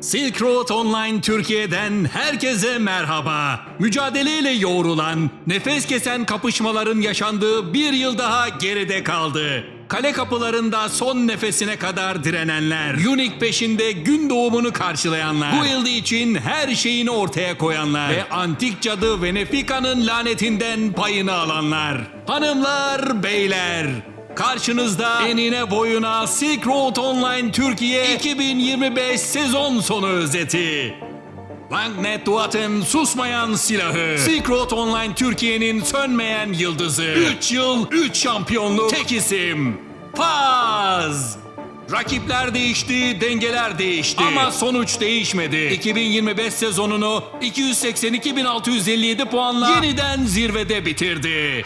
Silk Road Online Türkiye'den herkese merhaba. Mücadeleyle yoğrulan, nefes kesen kapışmaların yaşandığı bir yıl daha geride kaldı. Kale kapılarında son nefesine kadar direnenler, Unique peşinde gün doğumunu karşılayanlar, bu yıl için her şeyini ortaya koyanlar ve antik cadı Venefica'nın lanetinden payını alanlar. Hanımlar, beyler, Karşınızda enine boyuna Silk Road Online Türkiye 2025 sezon sonu özeti. Langnet Duat'ın susmayan silahı. Silk Road Online Türkiye'nin sönmeyen yıldızı. 3 yıl, 3 şampiyonluk, tek isim. Paz! Rakipler değişti, dengeler değişti. Ama sonuç değişmedi. 2025 sezonunu 282.657 puanla yeniden zirvede bitirdi.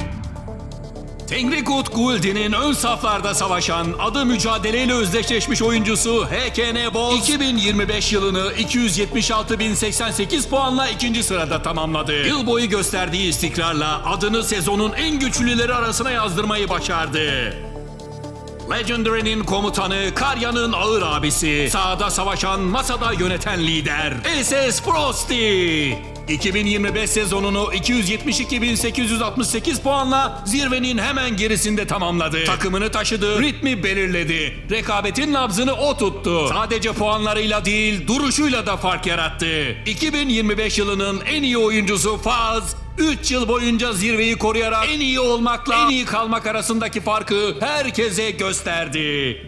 Tengrikut Guldi'nin ön saflarda savaşan adı mücadeleyle özdeşleşmiş oyuncusu HKN Boz 2025 yılını 276.088 puanla ikinci sırada tamamladı. Yıl boyu gösterdiği istikrarla adını sezonun en güçlüleri arasına yazdırmayı başardı. Legendary'nin komutanı, Karya'nın ağır abisi, sahada savaşan, masada yöneten lider, SS Frosty. 2025 sezonunu 272.868 puanla zirvenin hemen gerisinde tamamladı. Takımını taşıdı, ritmi belirledi. Rekabetin nabzını o tuttu. Sadece puanlarıyla değil, duruşuyla da fark yarattı. 2025 yılının en iyi oyuncusu Faz, 3 yıl boyunca zirveyi koruyarak en iyi olmakla en iyi kalmak arasındaki farkı herkese gösterdi.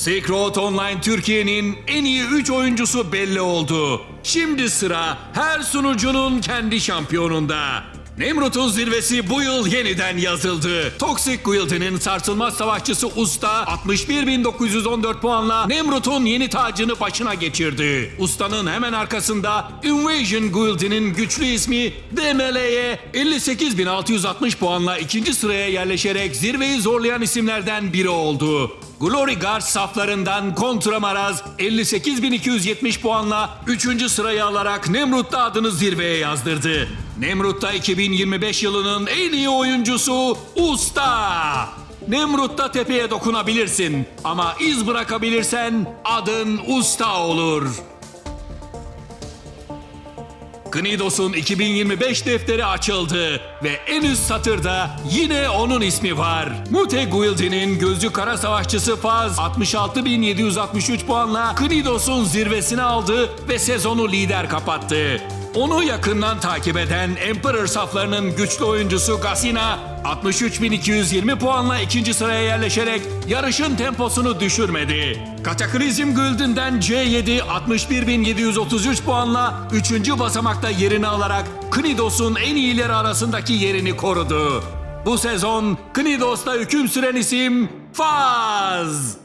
Silk Road Online Türkiye'nin en iyi 3 oyuncusu belli oldu. Şimdi sıra her sunucunun kendi şampiyonunda. Nemrut'un zirvesi bu yıl yeniden yazıldı. Toxic Guild'inin sarsılmaz savaşçısı Usta 61.914 puanla Nemrut'un yeni tacını başına geçirdi. Usta'nın hemen arkasında Invasion Guild'inin güçlü ismi DML'ye 58.660 puanla ikinci sıraya yerleşerek zirveyi zorlayan isimlerden biri oldu. Glory Guard saflarından Kontra Maraz 58.270 puanla 3. sırayı alarak Nemrut'ta adını zirveye yazdırdı. Nemrut'ta 2025 yılının en iyi oyuncusu Usta. Nemrut'ta tepeye dokunabilirsin ama iz bırakabilirsen adın Usta olur. Knidos'un 2025 defteri açıldı ve en üst satırda yine onun ismi var. Mute Guildi'nin gözcü kara savaşçısı Faz 66.763 puanla Knidos'un zirvesini aldı ve sezonu lider kapattı. Onu yakından takip eden Emperor saflarının güçlü oyuncusu Gasina 63.220 puanla ikinci sıraya yerleşerek yarışın temposunu düşürmedi. Kataklizm Gülden'den C7 61.733 puanla 3. basamakta yerini alarak Knidos'un en iyileri arasındaki yerini korudu. Bu sezon Knidos'ta hüküm süren isim Faz.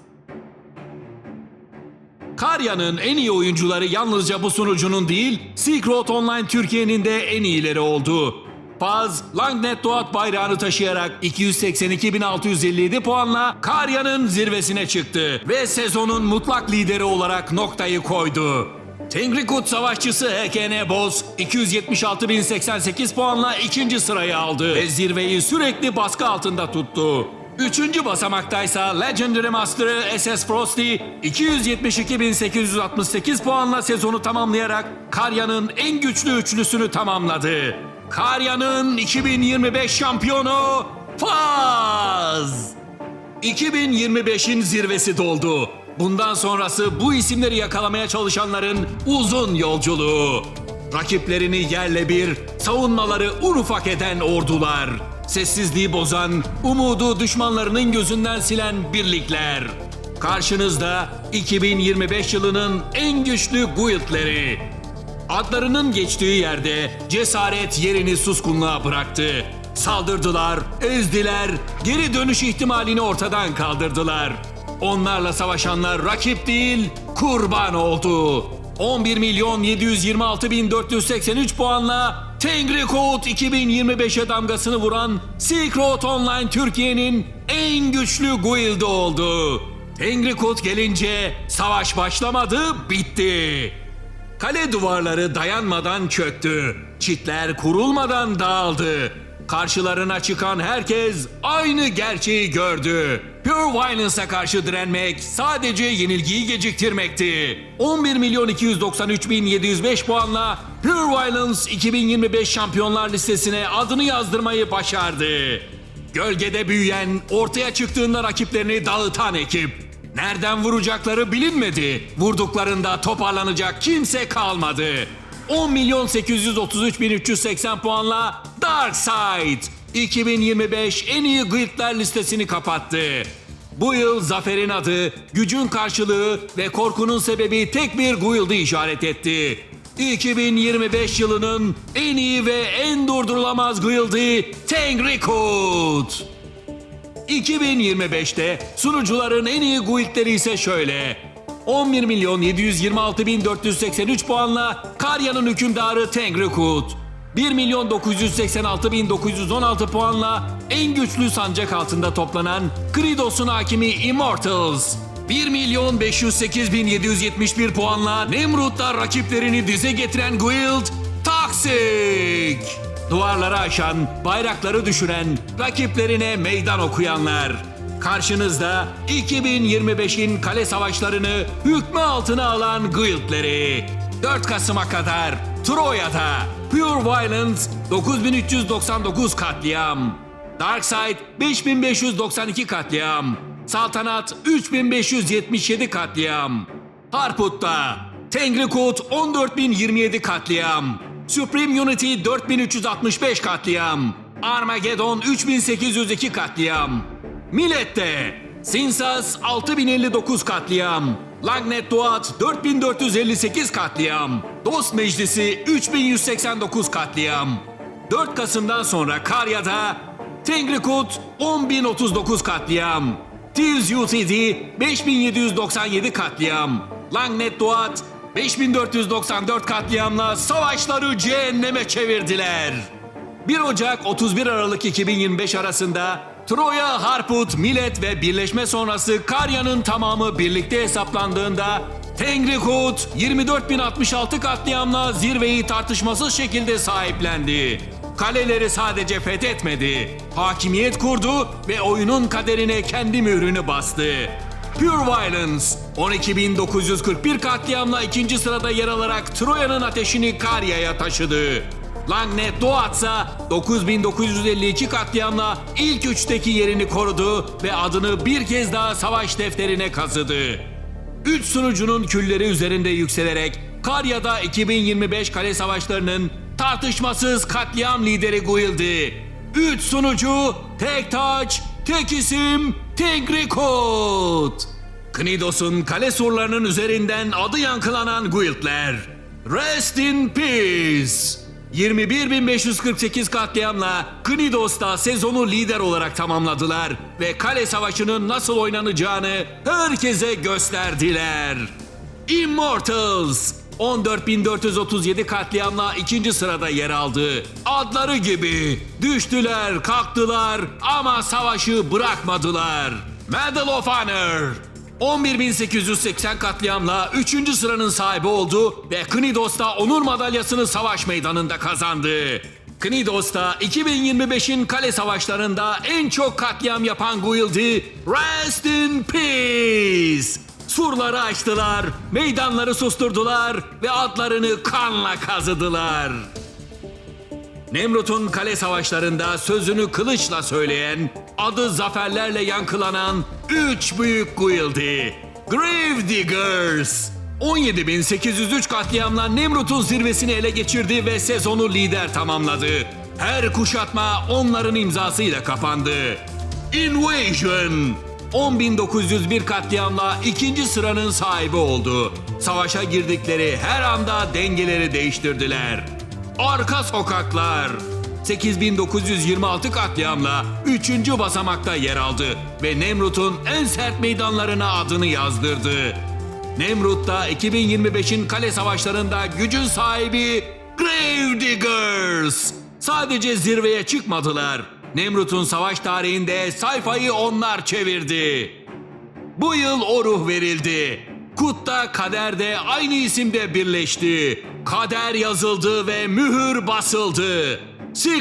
Karya'nın en iyi oyuncuları yalnızca bu sunucunun değil, Silk Road Online Türkiye'nin de en iyileri oldu. Faz, Langnet Doğat bayrağını taşıyarak 282.657 puanla Karya'nın zirvesine çıktı ve sezonun mutlak lideri olarak noktayı koydu. Tengrikut savaşçısı HKN Boz 276.088 puanla ikinci sırayı aldı ve zirveyi sürekli baskı altında tuttu. Üçüncü basamaktaysa Legendary Master'ı SS Frosty 272.868 puanla sezonu tamamlayarak Karya'nın en güçlü üçlüsünü tamamladı. Karya'nın 2025 şampiyonu Faz! 2025'in zirvesi doldu. Bundan sonrası bu isimleri yakalamaya çalışanların uzun yolculuğu. Rakiplerini yerle bir, savunmaları un ufak eden ordular. Sessizliği bozan, umudu düşmanlarının gözünden silen birlikler. Karşınızda 2025 yılının en güçlü guildleri. Adlarının geçtiği yerde cesaret yerini suskunluğa bıraktı. Saldırdılar, ezdiler, geri dönüş ihtimalini ortadan kaldırdılar. Onlarla savaşanlar rakip değil, kurban oldu. 11 milyon 726 bin 483 puanla Tengri Code 2025'e damgasını vuran Silk Road Online Türkiye'nin en güçlü guildi oldu. Tengri Code gelince savaş başlamadı, bitti. Kale duvarları dayanmadan çöktü. Çitler kurulmadan dağıldı. Karşılarına çıkan herkes aynı gerçeği gördü. Pure Violence'a karşı direnmek sadece yenilgiyi geciktirmekti. 11 milyon 293 bin 705 puanla Pure Violence 2025 şampiyonlar listesine adını yazdırmayı başardı. Gölgede büyüyen, ortaya çıktığında rakiplerini dağıtan ekip. Nereden vuracakları bilinmedi. Vurduklarında toparlanacak kimse kalmadı. 10 milyon 833 bin 380 puanla Darkseid 2025 en iyi guildler listesini kapattı. Bu yıl zaferin adı, gücün karşılığı ve korkunun sebebi tek bir guild'i işaret etti. 2025 yılının en iyi ve en durdurulamaz guild'i Tengrikud. 2025'te sunucuların en iyi guildleri ise şöyle. 11 milyon 726 bin 483 puanla Karya'nın hükümdarı Tengrikud. 1 milyon 986 bin 916 puanla en güçlü sancak altında toplanan Kridos'un hakimi Immortals. 1 milyon 508 bin 771 puanla Nemrut'ta rakiplerini dize getiren Guild Toxic. Duvarları aşan, bayrakları düşüren, rakiplerine meydan okuyanlar. Karşınızda 2025'in kale savaşlarını hükmü altına alan guildleri. 4 Kasım'a kadar Troya'da Pure Violence 9399 katliam. Darkseid 5592 katliam. Saltanat 3577 katliam. Harput'ta Tengrikud 14027 katliam. Supreme Unity 4365 katliam. Armageddon 3802 katliam. Millet'te Sinsas 6059 katliam. Langnet Duat 4458 katliam. Dost Meclisi 3189 katliam. 4 Kasım'dan sonra Karya'da Tengrikud 10.039 katliam. Thieves UTD 5797 katliam. Langnet Duat 5494 katliamla savaşları cehenneme çevirdiler. 1 Ocak 31 Aralık 2025 arasında Troya, Harput, Millet ve birleşme sonrası Karya'nın tamamı birlikte hesaplandığında Tengrikud 24.066 katliamla zirveyi tartışmasız şekilde sahiplendi. Kaleleri sadece fethetmedi, hakimiyet kurdu ve oyunun kaderine kendi mührünü bastı. Pure Violence 12.941 katliamla ikinci sırada yer alarak Troya'nın ateşini Karya'ya taşıdı. Langnet Doğatsa 9952 katliamla ilk üçteki yerini korudu ve adını bir kez daha savaş defterine kazıdı. Üç sunucunun külleri üzerinde yükselerek Karya'da 2025 kale savaşlarının tartışmasız katliam lideri Guild'i. Üç sunucu, tek taç, tek isim, rekord. Knidos'un kale surlarının üzerinden adı yankılanan guildler. Rest in Peace. 21.548 katliamla Knidos'ta sezonu lider olarak tamamladılar ve kale savaşının nasıl oynanacağını herkese gösterdiler. Immortals 14.437 katliamla ikinci sırada yer aldı. Adları gibi düştüler, kalktılar ama savaşı bırakmadılar. Medal of Honor 11.880 katliamla 3. sıranın sahibi oldu ve Knidos'ta onur madalyasını savaş meydanında kazandı. Knidos'ta 2025'in kale savaşlarında en çok katliam yapan guild'i Rest in Peace. Surları açtılar, meydanları susturdular ve adlarını kanla kazıdılar. Nemrut'un kale savaşlarında sözünü kılıçla söyleyen, adı zaferlerle yankılanan üç büyük guildi. Grave Diggers. 17.803 katliamla Nemrut'un zirvesini ele geçirdi ve sezonu lider tamamladı. Her kuşatma onların imzasıyla kapandı. Invasion. 10.901 katliamla ikinci sıranın sahibi oldu. Savaşa girdikleri her anda dengeleri değiştirdiler. Arka sokaklar 8926 katliamla 3. basamakta yer aldı ve Nemrut'un en sert meydanlarına adını yazdırdı. Nemrut'ta 2025'in kale savaşlarında gücün sahibi Grave Diggers. Sadece zirveye çıkmadılar. Nemrut'un savaş tarihinde sayfayı onlar çevirdi. Bu yıl o ruh verildi. Kut'ta kader de aynı isimde birleşti. Kader yazıldı ve mühür basıldı.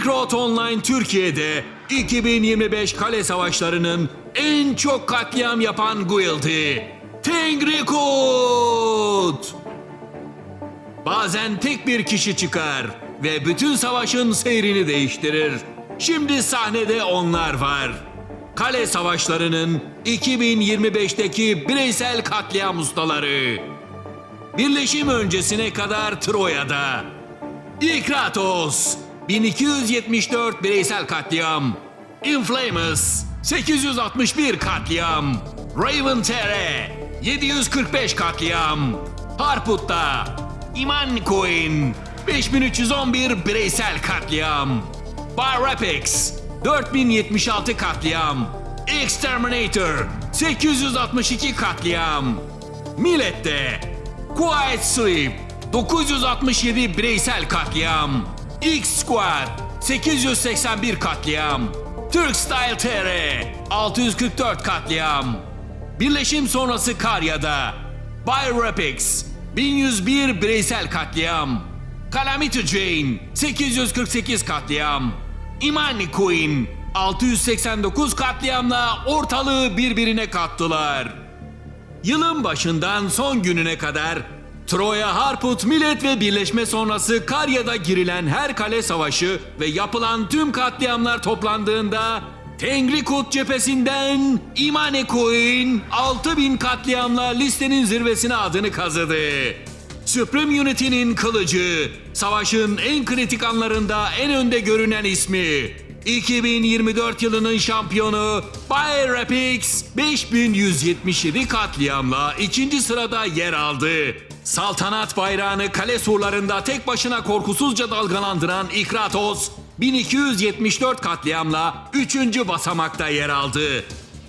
Road Online Türkiye'de 2025 kale savaşlarının en çok katliam yapan guildi. Tengri Kut! Bazen tek bir kişi çıkar ve bütün savaşın seyrini değiştirir. Şimdi sahnede onlar var. Kale savaşlarının 2025'teki bireysel katliam ustaları. Birleşim öncesine kadar Troya'da. İkratos 1274 bireysel katliam. Inflamus 861 katliam. Raven Terre 745 katliam. Harput'ta İman Coin 5311 bireysel katliam. Bar Rapids 4076 katliam. Exterminator 862 katliam. Millet'te Quiet Sleep 967 bireysel katliam. X Squad 881 katliam. Türk Style TR 644 katliam. Birleşim sonrası Karya'da Bay Rapids 1101 bireysel katliam. Calamity Jane 848 katliam. Imani Queen 689 katliamla ortalığı birbirine kattılar. Yılın başından son gününe kadar Troya, Harput, Millet ve birleşme sonrası Karya'da girilen her kale savaşı ve yapılan tüm katliamlar toplandığında Tengrikut cephesinden İmane Queen 6000 katliamla listenin zirvesine adını kazıdı. Supreme Unity'nin kılıcı, savaşın en kritik anlarında en önde görünen ismi, 2024 yılının şampiyonu Bay Rapix 5177 katliamla ikinci sırada yer aldı. Saltanat bayrağını kale surlarında tek başına korkusuzca dalgalandıran İkratos 1274 katliamla 3. basamakta yer aldı.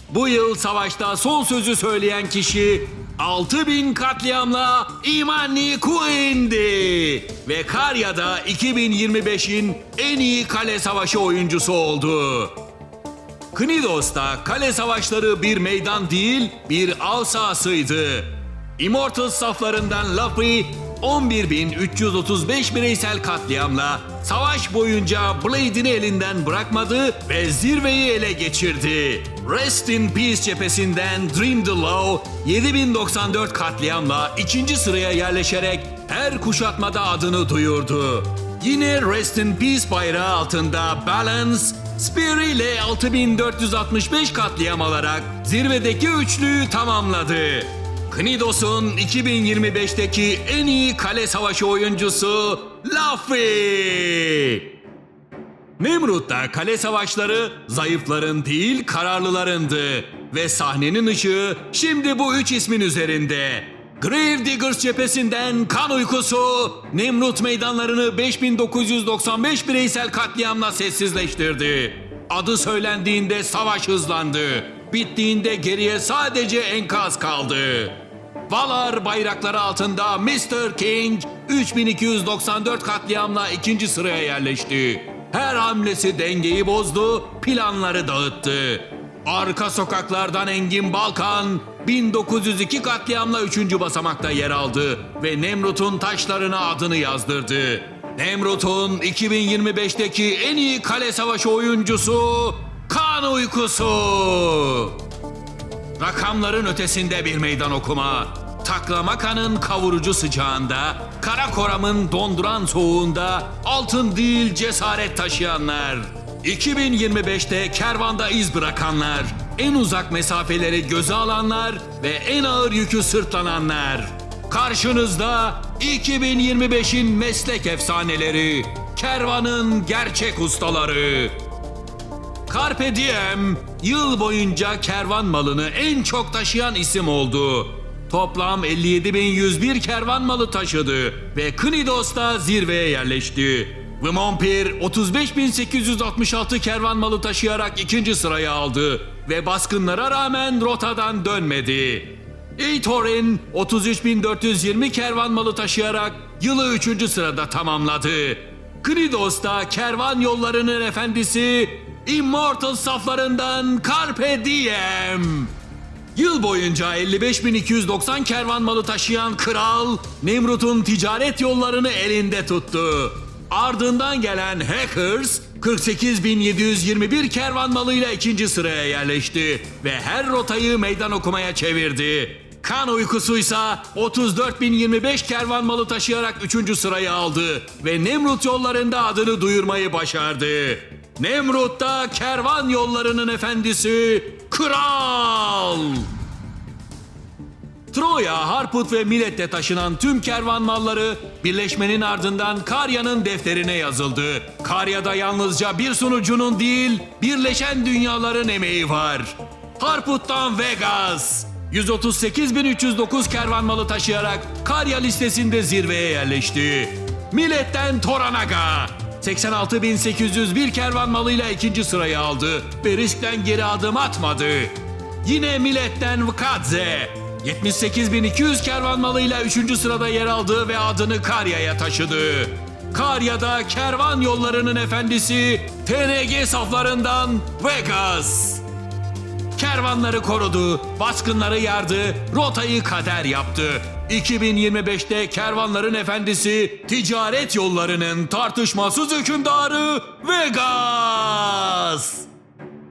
Bu yıl savaşta son sözü söyleyen kişi 6000 katliamla İmani Queen'di ve Karya'da 2025'in en iyi kale savaşı oyuncusu oldu. Knidos'ta kale savaşları bir meydan değil, bir av sahasıydı. Immortals saflarından Lapri 11.335 bireysel katliamla savaş boyunca Blade'ini elinden bırakmadı ve zirveyi ele geçirdi. Rest in Peace cephesinden Dream the Low 7094 katliamla ikinci sıraya yerleşerek her kuşatmada adını duyurdu. Yine Rest in Peace bayrağı altında Balance, Spear ile 6465 katliam alarak zirvedeki üçlüyü tamamladı. Knidos'un 2025'teki en iyi kale savaşı oyuncusu Luffy. Nemrut'ta kale savaşları zayıfların değil kararlılarındı ve sahnenin ışığı şimdi bu üç ismin üzerinde. Grave Diggers cephesinden kan uykusu Nemrut meydanlarını 5995 bireysel katliamla sessizleştirdi. Adı söylendiğinde savaş hızlandı. Bittiğinde geriye sadece enkaz kaldı. Valar bayrakları altında Mr. King 3294 katliamla ikinci sıraya yerleşti. Her hamlesi dengeyi bozdu, planları dağıttı. Arka sokaklardan Engin Balkan 1902 katliamla 3. basamakta yer aldı ve Nemrut'un taşlarına adını yazdırdı. Nemrut'un 2025'teki en iyi kale savaşı oyuncusu Kan Uykusu. Rakamların ötesinde bir meydan okuma. Taklamakanın kavurucu sıcağında, Karakoram'ın donduran soğuğunda altın değil cesaret taşıyanlar. 2025'te kervanda iz bırakanlar, en uzak mesafeleri göze alanlar ve en ağır yükü sırtlananlar. Karşınızda 2025'in meslek efsaneleri, kervanın gerçek ustaları. Carpe Diem yıl boyunca kervan malını en çok taşıyan isim oldu. Toplam 57.101 kervan malı taşıdı ve Knidos'ta zirveye yerleşti. Vimonpir 35.866 kervan malı taşıyarak ikinci sıraya aldı ve baskınlara rağmen rotadan dönmedi. Eitorin 33.420 kervan malı taşıyarak yılı üçüncü sırada tamamladı. Knidos'ta kervan yollarının efendisi Immortal saflarından Carpe Diem. Yıl boyunca 55.290 kervan malı taşıyan kral Nemrut'un ticaret yollarını elinde tuttu. Ardından gelen Hackers 48.721 kervan malıyla ikinci sıraya yerleşti ve her rotayı meydan okumaya çevirdi. Kan uykusuysa 34.025 kervan malı taşıyarak üçüncü sırayı aldı ve Nemrut yollarında adını duyurmayı başardı. Nemrut'ta kervan yollarının efendisi Kral. Troya, Harput ve Milet'te taşınan tüm kervan malları birleşmenin ardından Karya'nın defterine yazıldı. Karya'da yalnızca bir sunucunun değil, birleşen dünyaların emeği var. Harput'tan Vegas, 138.309 kervan malı taşıyarak Karya listesinde zirveye yerleşti. Milet'ten Toranaga, 86.801 kervan malıyla ikinci sırayı aldı ve riskten geri adım atmadı. Yine Milet'ten Vkadze, 78.200 kervan malıyla 3. sırada yer aldı ve adını Karya'ya taşıdı. Karya'da kervan yollarının efendisi TNG saflarından Vegas. Kervanları korudu, baskınları yardı, rotayı kader yaptı. 2025'te kervanların efendisi, ticaret yollarının tartışmasız hükümdarı Vegas.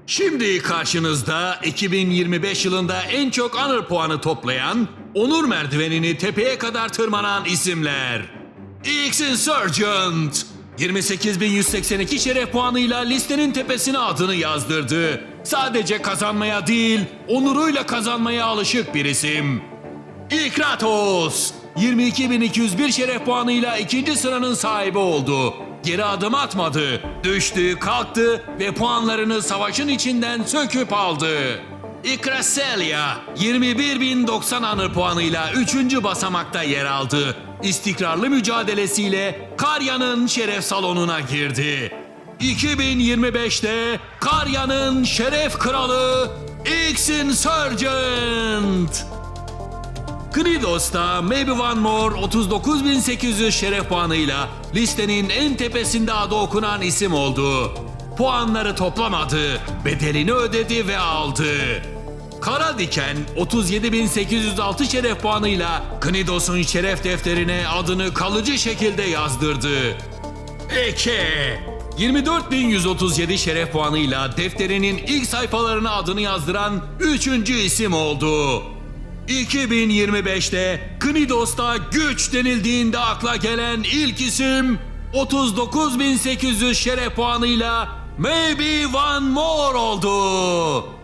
Şimdi karşınızda 2025 yılında en çok honor puanı toplayan, onur merdivenini tepeye kadar tırmanan isimler. X Insurgent 28.182 şeref puanıyla listenin tepesine adını yazdırdı. Sadece kazanmaya değil, onuruyla kazanmaya alışık bir isim. İkratos 22.201 şeref puanıyla ikinci sıranın sahibi oldu. Geri adım atmadı. Düştü, kalktı ve puanlarını savaşın içinden söküp aldı. İkraselia 21.090 anır puanıyla 3. basamakta yer aldı. İstikrarlı mücadelesiyle Karya'nın şeref salonuna girdi. 2025'te Karya'nın şeref kralı X Insurgent. Knidos'ta Maybe One More 39.800 şeref puanıyla listenin en tepesinde adı okunan isim oldu. Puanları toplamadı, bedelini ödedi ve aldı. Kara Diken 37.806 şeref puanıyla Knidos'un şeref defterine adını kalıcı şekilde yazdırdı. Eke 24.137 şeref puanıyla defterinin ilk sayfalarına adını yazdıran üçüncü isim oldu. 2025'te Knidos'ta güç denildiğinde akla gelen ilk isim 39.800 şeref puanıyla Maybe One More oldu.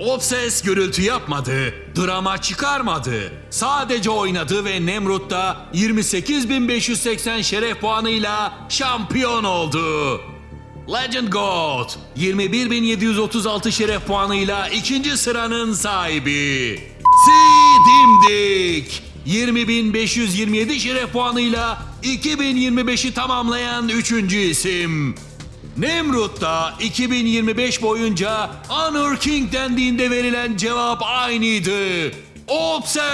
Obses gürültü yapmadı, drama çıkarmadı. Sadece oynadı ve Nemrut'ta 28.580 şeref puanıyla şampiyon oldu. Legend God 21.736 şeref puanıyla ikinci sıranın sahibi. Si Dimdik 20.527 şeref puanıyla 2025'i tamamlayan üçüncü isim. Nemrut'ta 2025 boyunca Honor King dendiğinde verilen cevap aynıydı. Obses!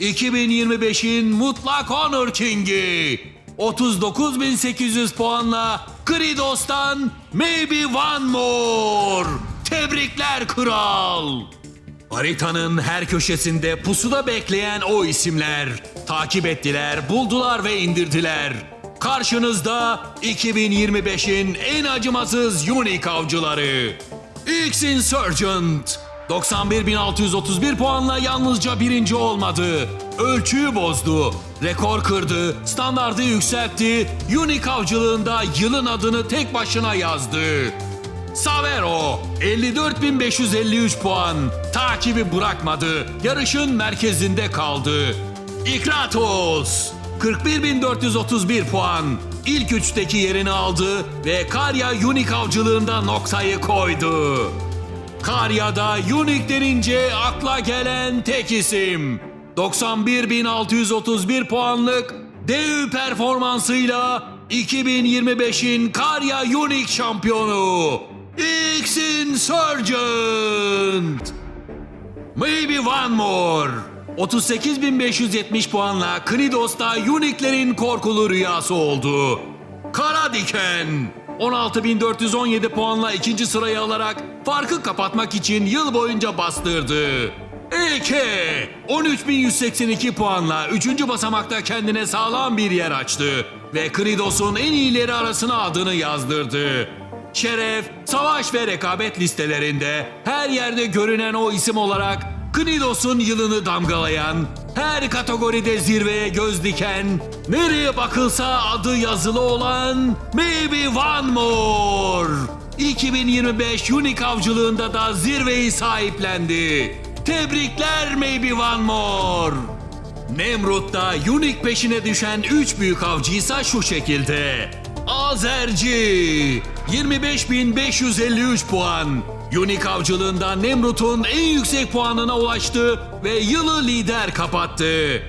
2025'in mutlak Honor King'i 39.800 puanla Kridos'tan Maybe One More. Tebrikler kral. Haritanın her köşesinde pusuda bekleyen o isimler. Takip ettiler, buldular ve indirdiler. Karşınızda 2025'in en acımasız Unique avcıları. X Insurgent 91.631 puanla yalnızca birinci olmadı. Ölçüyü bozdu. Rekor kırdı, standardı yükseltti. Unique avcılığında yılın adını tek başına yazdı. Savero 54.553 puan. Takibi bırakmadı. Yarışın merkezinde kaldı. İkratos 41.431 puan. İlk üçteki yerini aldı ve Karya Unique avcılığında noktayı koydu. Karya'da Unique denince akla gelen tek isim. 91.631 puanlık dev performansıyla 2025'in Karya Unique şampiyonu X Insurgent. Maybe one more. 38.570 puanla Knidos'ta Unique'lerin korkulu rüyası oldu. Kara Diken 16.417 puanla ikinci sırayı alarak farkı kapatmak için yıl boyunca bastırdı. HK 13182 puanla 3. basamakta kendine sağlam bir yer açtı ve Kridos'un en iyileri arasına adını yazdırdı. Şeref, savaş ve rekabet listelerinde her yerde görünen o isim olarak Knidos'un yılını damgalayan, her kategoride zirveye göz diken, nereye bakılsa adı yazılı olan Maybe One More. 2025 Unique avcılığında da zirveyi sahiplendi. Tebrikler Maybe One More. Nemrut'ta Unique peşine düşen 3 büyük avcıysa şu şekilde. Azerci 25.553 puan. Unique avcılığında Nemrut'un en yüksek puanına ulaştı ve yılı lider kapattı.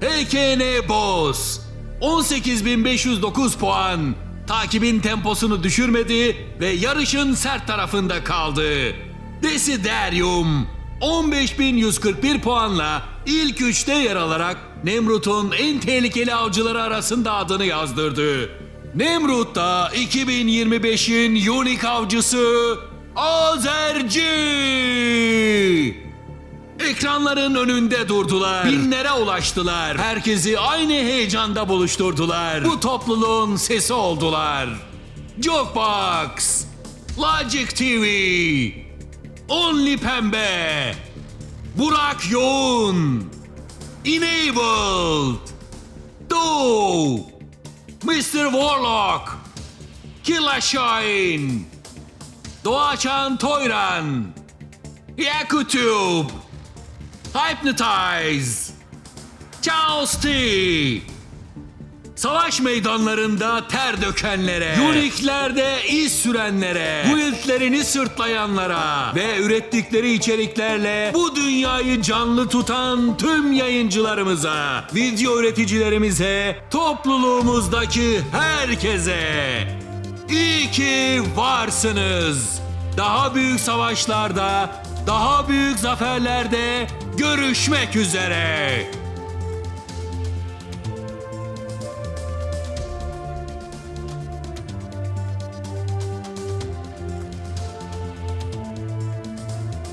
HKN Boss 18.509 puan. Takibin temposunu düşürmedi ve yarışın sert tarafında kaldı. Desiderium 15.141 puanla ilk üçte yer alarak Nemrut'un en tehlikeli avcıları arasında adını yazdırdı. Nemrut da 2025'in Unique avcısı Azerci. Ekranların önünde durdular. Binlere ulaştılar. Herkesi aynı heyecanda buluşturdular. Bu topluluğun sesi oldular. Jokebox, Logic TV, Only Pembe, Burak Yoğun, Enabled, Do, Mr. Warlock, Killa Shine, Doğaçan Toyran, Yakutube, Hypnotize, Chaos T, Savaş meydanlarında ter dökenlere, Uniklerde iz sürenlere, guildlerini sırtlayanlara ve ürettikleri içeriklerle bu dünyayı canlı tutan tüm yayıncılarımıza, video üreticilerimize, topluluğumuzdaki herkese iyi ki varsınız. Daha büyük savaşlarda, daha büyük zaferlerde görüşmek üzere.